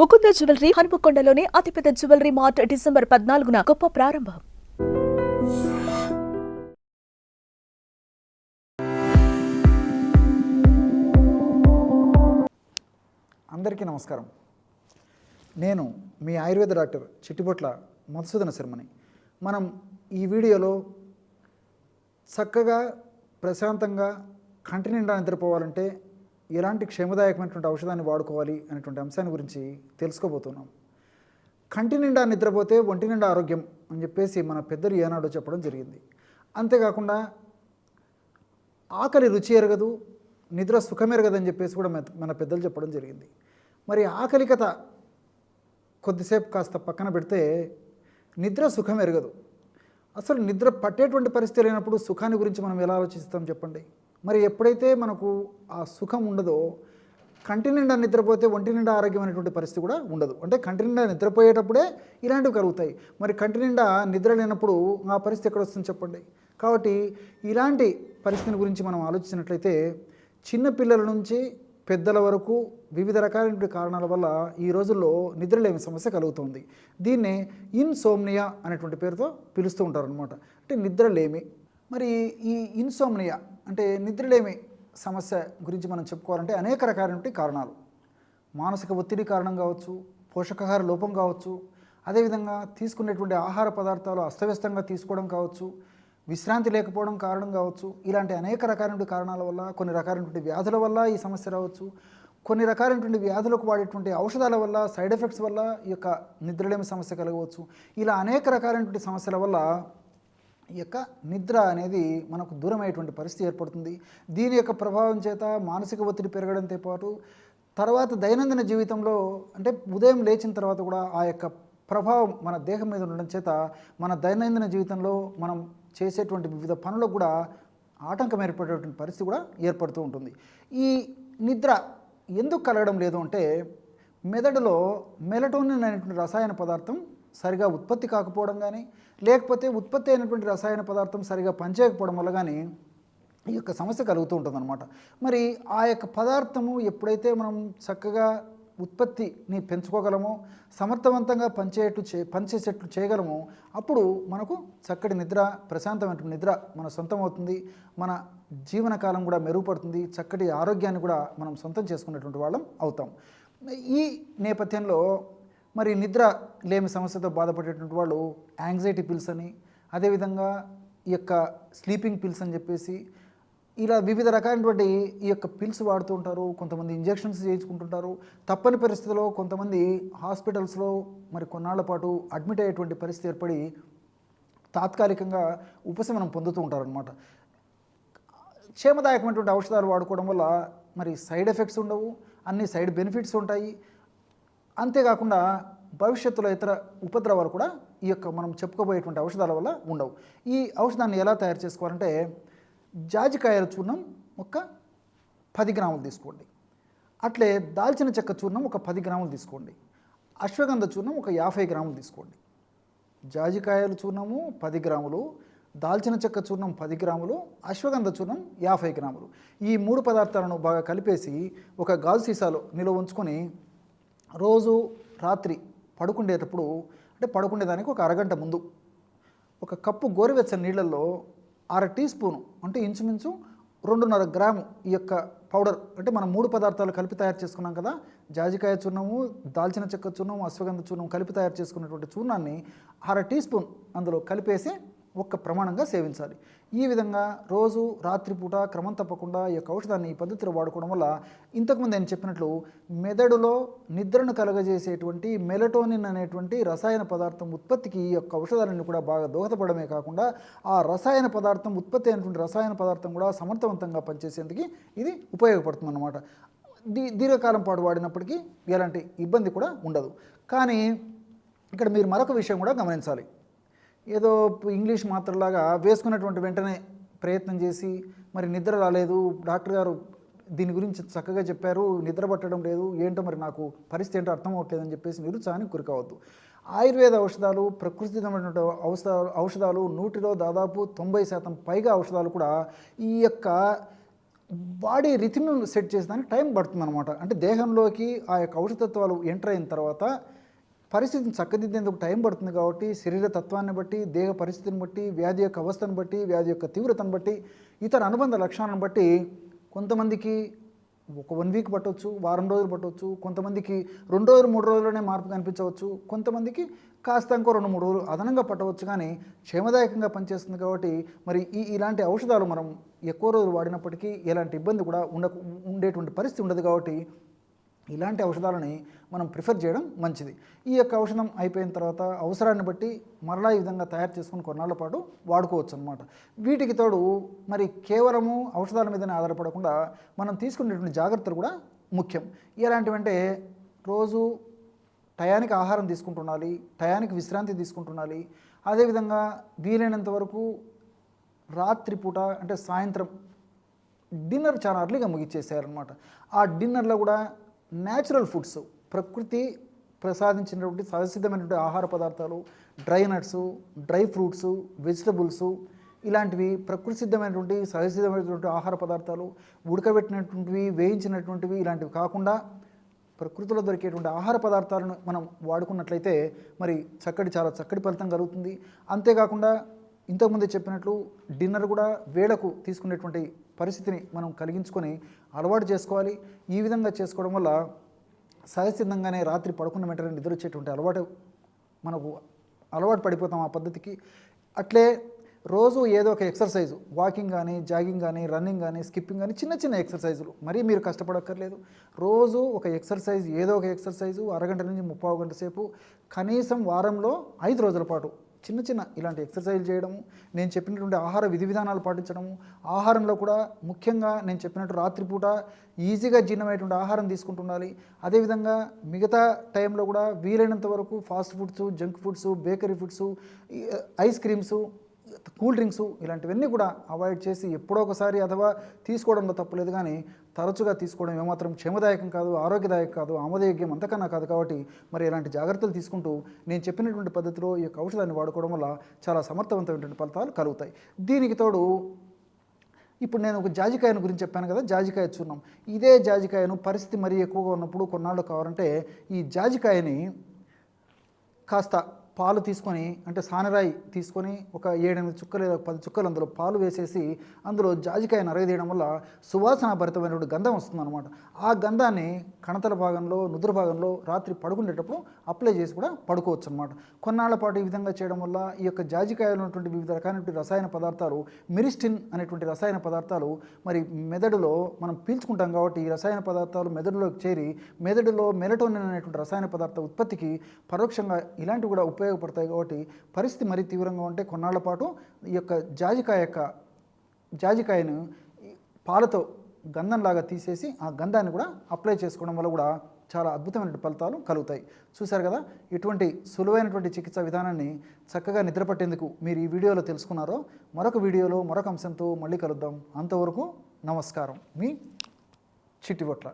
Mukunda jewellery హనుమకొండలోని అతిపెద్ద jewellery mart December పద్నాలుగున గొప్ప ప్రారంభం. అందరికీ నమస్కారం. నేను మీ ఆయుర్వేద డాక్టర్ చిట్టిపొట్ల మధుసూదన శర్మని. మనం ఈ వీడియోలో చక్కగా ప్రశాంతంగా కంటి నిండా నిద్రపోవాలంటే ఎలాంటి క్షేమదాయకమైనటువంటి ఔషధాన్ని వాడుకోవాలి అనేటువంటి అంశాన్ని గురించి తెలుసుకోబోతున్నాం. కంటి నిండా నిద్రపోతే ఒంటి నిండా ఆరోగ్యం అని చెప్పేసి మన పెద్దలు ఏనాడో చెప్పడం జరిగింది. అంతేకాకుండా ఆకలి రుచి ఎరగదు నిద్ర సుఖమెరగదని చెప్పేసి కూడా మన- పెద్దలు చెప్పడం జరిగింది. మరి ఆకలికత కొద్దిసేపు కాస్త పక్కన పెడితే నిద్ర సుఖం ఎరగదు. అసలు నిద్ర పట్టేటువంటి పరిస్థితి లేనప్పుడు సుఖాన్ని గురించి మనం ఎలా ఆలోచిస్తాం చెప్పండి? మరి ఎప్పుడైతే మనకు ఆ సుఖం ఉండదో కంటి నిండా నిద్రపోతే ఒంటి నిండా ఆరోగ్యం అనేటువంటి పరిస్థితి కూడా ఉండదు. అంటే కంటి నిండా నిద్రపోయేటప్పుడే ఇలాంటివి కలుగుతాయి. మరి కంటి నిండా నిద్ర లేనప్పుడు ఆ పరిస్థితి ఎక్కడ వస్తుంది చెప్పండి? కాబట్టి ఇలాంటి పరిస్థితిని గురించి మనం ఆలోచించినట్లయితే చిన్న పిల్లల నుంచి పెద్దల వరకు వివిధ రకాలైనటువంటి కారణాల వల్ల ఈ రోజుల్లో నిద్రలేమి సమస్య కలుగుతుంది. దీన్నే ఇన్సోమ్నియా అనేటువంటి పేరుతో పిలుస్తూ ఉంటారనమాట అంటే నిద్రలేమి మరి ఈ ఇన్సోమ్నియా అంటే నిద్రలేమి సమస్య గురించి మనం చెప్పుకోవాలంటే అనేక రకాలైనటువంటి కారణాలు. మానసిక ఒత్తిడి కారణం కావచ్చు పోషకాహార లోపం కావచ్చు అదేవిధంగా తీసుకునేటువంటి ఆహార పదార్థాలు అస్తవ్యస్తంగా తీసుకోవడం కావచ్చు విశ్రాంతి లేకపోవడం కారణం కావచ్చు ఇలాంటి అనేక రకాలైనటువంటి కారణాల వల్ల కొన్ని రకాలైనటువంటి వ్యాధుల వల్ల ఈ సమస్య రావచ్చు. కొన్ని రకాలైనటువంటి వ్యాధులకు వాడేటువంటి ఔషధాల వల్ల సైడ్ ఎఫెక్ట్స్ వల్ల ఈ యొక్క నిద్రలేమి సమస్య కలగవచ్చు. ఇలా అనేక రకాలైనటువంటి సమస్యల వల్ల ఈ యొక్క నిద్ర అనేది మనకు దూరమయ్యేటువంటి పరిస్థితి ఏర్పడుతుంది. దీని యొక్క ప్రభావం చేత మానసిక ఒత్తిడి పెరగడంతో పాటు తర్వాత దైనందిన జీవితంలో అంటే ఉదయం లేచిన తర్వాత కూడా ఆ యొక్క ప్రభావం మన దేహం మీద ఉండడం చేత మన దైనందిన జీవితంలో మనం చేసేటువంటి వివిధ పనులకు కూడా ఆటంకం ఏర్పడేటువంటి పరిస్థితి కూడా ఏర్పడుతూ ఉంటుంది. ఈ నిద్ర ఎందుకు కలగడం లేదు అంటే మెదడులో మెలటోనిన్ అనేటువంటి రసాయన పదార్థం సరిగా ఉత్పత్తి కాకపోవడం కానీ లేకపోతే ఉత్పత్తి అయినటువంటి రసాయన పదార్థం సరిగా పనిచేయకపోవడం వల్ల కానీ ఈ యొక్క సమస్య కలుగుతూ ఉంటుందన్నమాట. మరి ఆ యొక్క పదార్థము ఎప్పుడైతే మనం చక్కగా ఉత్పత్తిని పెంచుకోగలమో సమర్థవంతంగా పనిచేయట్లు చే పనిచేసేట్లు చేయగలమో అప్పుడు మనకు చక్కటి నిద్ర ప్రశాంతమైన నిద్ర మన సొంతం అవుతుంది మన జీవనకాలం కూడా మెరుగుపడుతుంది. చక్కటి ఆరోగ్యాన్ని కూడా మనం సొంతం చేసుకునేటువంటి వాళ్ళం అవుతాం. ఈ నేపథ్యంలో మరి నిద్ర లేమి సమస్యతో బాధపడేటువంటి వాళ్ళు యాంగ్జైటీ పిల్స్ అని అదేవిధంగా ఈ యొక్క స్లీపింగ్ పిల్స్ అని చెప్పేసి ఇలా వివిధ రకాలైనటువంటి ఈ యొక్క పిల్స్ వాడుతూ ఉంటారు. కొంతమంది ఇంజెక్షన్స్ చేయించుకుంటుంటారు. తప్పని పరిస్థితిలో కొంతమంది హాస్పిటల్స్లో మరి కొన్నాళ్ళ పాటు అడ్మిట్ అయ్యేటువంటి పరిస్థితి ఏర్పడి తాత్కాలికంగా ఉపశమనం పొందుతూ ఉంటారనమాట క్షేమదాయకమైనటువంటి ఔషధాలు వాడుకోవడం వల్ల మరి సైడ్ ఎఫెక్ట్స్ ఉండవు. అన్ని సైడ్ బెనిఫిట్స్ ఉంటాయి. అంతేకాకుండా భవిష్యత్తులో ఇతర ఉపద్రవాలు కూడా ఈ యొక్క మనం చెప్పుకోబోయేటువంటి ఔషధాల వల్ల ఉండవు. ఈ ఔషధాన్ని ఎలా తయారు చేసుకోవాలంటే జాజికాయల చూర్ణం ఒక పది గ్రాములు తీసుకోండి. అట్లే దాల్చిన చెక్క చూర్ణం ఒక పది గ్రాములు తీసుకోండి. అశ్వగంధ చూర్ణం ఒక యాభై గ్రాములు తీసుకోండి. జాజికాయల చూర్ణము పది గ్రాములు దాల్చిన చెక్క చూర్ణం పది గ్రాములు అశ్వగంధ చూర్ణం యాభై గ్రాములు. ఈ మూడు పదార్థాలను బాగా కలిపేసి ఒక గాజు సీసాలో నిల్వ ఉంచుకొని రోజు రాత్రి పడుకుండేటప్పుడు అంటే పడుకునేదానికి ఒక అరగంట ముందు ఒక కప్పు గోరువెచ్చని నీళ్ళల్లో అర టీ స్పూను అంటే ఇంచుమించు రెండున్నర గ్రాము ఈ యొక్క పౌడర్ అంటే మనం మూడు పదార్థాలు కలిపి తయారు చేసుకున్నాం కదా జాజికాయ చూర్ణము దాల్చిన చెక్క చూర్ణం అశ్వగంధ చూర్ణం కలిపి తయారు చేసుకున్నటువంటి చూర్ణాన్ని అర టీ స్పూన్ అందులో కలిపేసి ఒక్క ప్రమాణంగా సేవించాలి. ఈ విధంగా రోజు రాత్రిపూట క్రమం తప్పకుండా ఈ యొక్క ఔషధాన్ని ఈ పద్ధతిలో వాడుకోవడం వల్ల ఇంతకుముందు నేను చెప్పినట్లు మెదడులో నిద్రను కలగజేసేటువంటి మెలటోనిన్ అనేటువంటి రసాయన పదార్థం ఉత్పత్తికి ఈ యొక్క ఔషధాలన్నీ కూడా బాగా దోహదపడమే కాకుండా ఆ రసాయన పదార్థం ఉత్పత్తి అయినటువంటి రసాయన పదార్థం కూడా సమర్థవంతంగా పనిచేసేందుకు ఇది ఉపయోగపడుతుంది అన్నమాట దీ దీర్ఘకాలం పాటు వాడినప్పటికీ ఎలాంటి ఇబ్బంది కూడా ఉండదు. కానీ ఇక్కడ మీరు మరొక విషయం కూడా గమనించాలి. ఏదో ఇంగ్లీష్ మాత్రలాగా వేసుకున్నటువంటి వెంటనే ప్రయత్నం చేసి మరి నిద్ర రాలేదు డాక్టర్ గారు దీని గురించి చక్కగా చెప్పారు నిద్ర పట్టడం లేదు ఏంటో మరి నాకు పరిస్థితి ఏంటో అర్థం అవ్వట్లేదు అని చెప్పేసి నిరుత్సాహానికి గురికావద్దు. ఆయుర్వేద ఔషధాలు ప్రకృతిమైనటువంటి ఔషధాలు ఔషధాలు నూటిలో దాదాపు తొంభై శాతం పైగా ఔషధాలు కూడా ఈ యొక్క బాడీ రిథిమ్ సెట్ చేసేదానికి టైం పడుతుంది అనమాట అంటే దేహంలోకి ఆ యొక్క ఔషధత్వాలు ఎంటర్ అయిన తర్వాత పరిస్థితిని చక్కదిద్దేందుకు టైం పడుతుంది కాబట్టి శరీర తత్వాన్ని బట్టి దేహ పరిస్థితిని బట్టి వ్యాధి యొక్క అవస్థను బట్టి వ్యాధి యొక్క తీవ్రతను బట్టి ఇతర అనుబంధ లక్షణాలను బట్టి కొంతమందికి ఒక వన్ వీక్ పట్టవచ్చు వారం రోజులు పట్టవచ్చు కొంతమందికి రెండు రోజులు మూడు రోజుల్లోనే మార్పు కనిపించవచ్చు కొంతమందికి కాస్త ఇంకో రెండు మూడు రోజులు అదనంగా పట్టవచ్చు కానీ క్షేమదాయకంగా పనిచేస్తుంది కాబట్టి మరి ఈ ఇలాంటి ఔషధాలు మనం ఎక్కువ రోజులు వాడినప్పటికీ ఎలాంటి ఇబ్బంది కూడా ఉండ ఉండేటువంటి పరిస్థితి ఉండదు కాబట్టి ఇలాంటి ఔషధాలని మనం ప్రిఫర్ చేయడం మంచిది. ఈ యొక్క ఔషధం అయిపోయిన తర్వాత అవసరాన్ని బట్టి మరలా ఈ విధంగా తయారు చేసుకుని కొన్నాళ్ళ పాటు వాడుకోవచ్చు అనమాట వీటికి తోడు మరి కేవలము ఔషధాల మీదనే ఆధారపడకుండా మనం తీసుకునేటువంటి జాగ్రత్తలు కూడా ముఖ్యం. ఎలాంటివంటే రోజు టయానికి ఆహారం తీసుకుంటుండాలి టయానికి విశ్రాంతి తీసుకుంటుండాలి. అదేవిధంగా వీలైనంత వరకు రాత్రిపూట అంటే సాయంత్రం డిన్నర్ చాలా అర్లీగా ముగిచ్చేసారనమాట ఆ డిన్నర్లో కూడా న్యాచురల్ ఫుడ్స్ ప్రకృతి ప్రసాదించినటువంటి సహసిద్ధమైనటువంటి ఆహార పదార్థాలు dry nuts dry fruits vegetables ఇలాంటివి ప్రకృతి సిద్ధమైనటువంటి సహసిద్ధమైనటువంటి ఆహార పదార్థాలు ఉడకబెట్టినటువంటివి వేయించినటువంటివి ఇలాంటివి కాకుండా ప్రకృతిలో దొరికేటువంటి ఆహార పదార్థాలను మనం వాడుకున్నట్లయితే మరి చక్కటి చాలా చక్కటి ఫలితం కలుగుతుంది. అంతేకాకుండా ఇంతకుముందే చెప్పినట్లు డిన్నర్ కూడా వేళకు తీసుకునేటువంటి పరిస్థితిని మనం కలిగించుకొని అలవాటు చేసుకోవాలి. ఈ విధంగా చేసుకోవడం వల్ల సహజసిద్ధంగానే రాత్రి పడుకున్న వెంటనే నిద్ర వచ్చేటువంటి అలవాటు మనకు అలవాటు పడిపోతాం ఆ పద్ధతికి. అట్లే రోజు ఏదో ఒక ఎక్సర్సైజు వాకింగ్ కానీ జాగింగ్ కానీ రన్నింగ్ కానీ స్కిప్పింగ్ కానీ చిన్న చిన్న ఎక్సర్సైజులు. మరీ మీరు కష్టపడక్కర్లేదు. రోజు ఒక ఎక్సర్సైజ్ ఏదో ఒక ఎక్సర్సైజు అరగంట నుంచి ముప్పావు గంట సేపు కనీసం వారంలో ఐదు రోజుల పాటు చిన్న చిన్న ఇలాంటి ఎక్సర్సైజ్ చేయడము నేను చెప్పినటువంటి ఆహార విధి విధానాలు పాటించడము ఆహారంలో కూడా ముఖ్యంగా నేను చెప్పినట్టు రాత్రిపూట ఈజీగా జీర్ణమయ్యేటువంటి ఆహారం తీసుకుంటుండాలి అదేవిధంగా మిగతా టైంలో కూడా వీలైనంత వరకు fast foods junk foods bakery foods ice creams cool drinks ఇలాంటివన్నీ కూడా అవాయిడ్ చేసి ఎప్పుడో ఒకసారి అథవా తీసుకోవడంలో తప్పులేదు కానీ తరచుగా తీసుకోవడం ఏమాత్రం క్షేమదాయకం కాదు ఆరోగ్యదాయకం కాదు ఆమోదయోగ్యం అంతకన్నా కాదు కాబట్టి మరి ఇలాంటి జాగ్రత్తలు తీసుకుంటూ నేను చెప్పినటువంటి పద్ధతిలో ఈ యొక్క ఔషధాన్ని వాడుకోవడం వల్ల చాలా సమర్థవంతమైనటువంటి ఫలితాలు కలుగుతాయి. దీనికి తోడు ఇప్పుడు నేను ఒక జాజికాయను గురించి చెప్పాను కదా జాజికాయ చూర్ణం. ఇదే జాజికాయను పరిస్థితి మరీ ఎక్కువగా ఉన్నప్పుడు కొన్నాళ్ళు కావాలంటే ఈ జాజికాయని కాస్త పాలు తీసుకొని అంటే సానరాయి తీసుకొని ఒక ఏడెనిమిది చుక్కలు లేదా పది చుక్కలు అందులో పాలు వేసేసి అందులో జాజికాయ నరగదీయడం వల్ల సువాసన భరితమైనటువంటి గంధం వస్తుందన్నమాట. ఆ గంధాన్ని కణతల భాగంలో నుదురు భాగంలో రాత్రి పడుకునేటప్పుడు అప్లై చేసి కూడా పడుకోవచ్చు అనమాట కొన్నాళ్ళ పాటు ఈ విధంగా చేయడం వల్ల ఈ యొక్క జాజికాయలో ఉన్నటువంటి వివిధ రకాలైనటువంటి రసాయన పదార్థాలు మిరిస్టిన్ అనేటువంటి రసాయన పదార్థాలు మరి మెదడులో మనం పీల్చుకుంటాం కాబట్టి ఈ రసాయన పదార్థాలు మెదడులోకి చేరి మెదడులో మెలటోనిన్ అనేటువంటి రసాయన పదార్థ ఉత్పత్తికి పరోక్షంగా ఇలాంటివి కూడా ఉపయోగ ఉపయోగపడతాయి కాబట్టి పరిస్థితి మరీ తీవ్రంగా ఉంటే కొన్నాళ్ళ పాటు ఈ యొక్క జాజికాయ యొక్క జాజికాయను పాలతో గంధంలాగా తీసేసి ఆ గంధాన్ని కూడా అప్లై చేసుకోవడం వల్ల కూడా చాలా అద్భుతమైన ఫలితాలు కలుగుతాయి. చూశారు కదా? ఇటువంటి సులువైనటువంటి చికిత్సా విధానాన్ని చక్కగా నిద్రపట్టేందుకు మీరు ఈ వీడియోలో తెలుసుకున్నారో మరొక వీడియోలో మరొక అంశంతో మళ్ళీ కలుద్దాం. అంతవరకు నమస్కారం. మీ చిట్టిబొట్ల